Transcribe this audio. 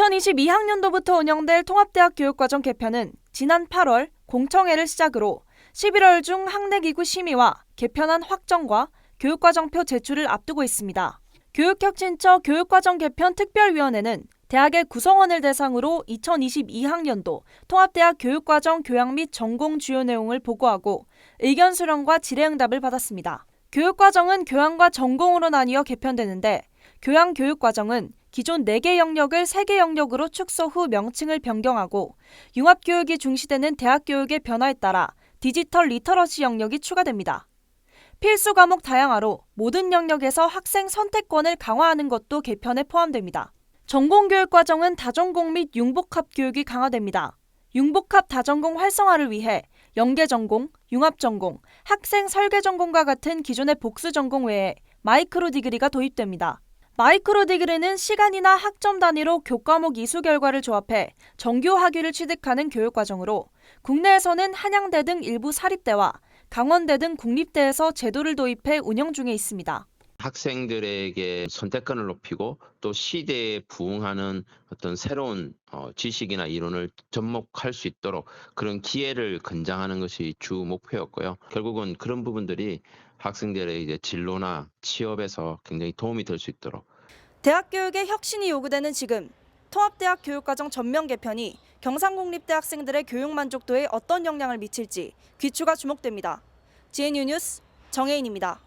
2022학년도부터 운영될 통합대학 교육과정 개편은 지난 8월 공청회를 시작으로 11월 중 학내기구 심의와 개편안 확정과 교육과정표 제출을 앞두고 있습니다. 교육혁신처 교육과정 개편 특별위원회는 대학의 구성원을 대상으로 2022학년도 통합대학 교육과정 교양 및 전공 주요 내용을 보고하고 의견 수렴과 질의응답을 받았습니다. 교육과정은 교양과 전공으로 나뉘어 개편되는데 교양 교육과정은 기존 4개 영역을 3개 영역으로 축소 후 명칭을 변경하고 융합교육이 중시되는 대학교육의 변화에 따라 디지털 리터러시 영역이 추가됩니다. 필수 과목 다양화로 모든 영역에서 학생 선택권을 강화하는 것도 개편에 포함됩니다. 전공교육 과정은 다전공 및 융복합 교육이 강화됩니다. 융복합 다전공 활성화를 위해 연계 전공, 융합 전공, 학생 설계 전공과 같은 기존의 복수 전공 외에 마이크로 디그리가 도입됩니다. 마이크로 디그리는 시간이나 학점 단위로 교과목 이수 결과를 조합해 정규 학위를 취득하는 교육 과정으로 국내에서는 한양대 등 일부 사립대와 강원대 등 국립대에서 제도를 도입해 운영 중에 있습니다. 학생들에게 선택권을 높이고 또 시대에 부응하는 어떤 새로운 어, 지식이나 이론을 접목할 수 있도록 그런 기회를 건장하는 것이 주 목표였고요. 결국은 그런 부분들이 학생들의 이제 진로나 취업에서 굉장히 도움이 될 수 있도록 대학 교육의 혁신이 요구되는 지금 통합대학 교육과정 전면 개편이 경상국립대 학생들의 교육 만족도에 어떤 영향을 미칠지 귀추가 주목됩니다. GNU 뉴스 정혜인입니다.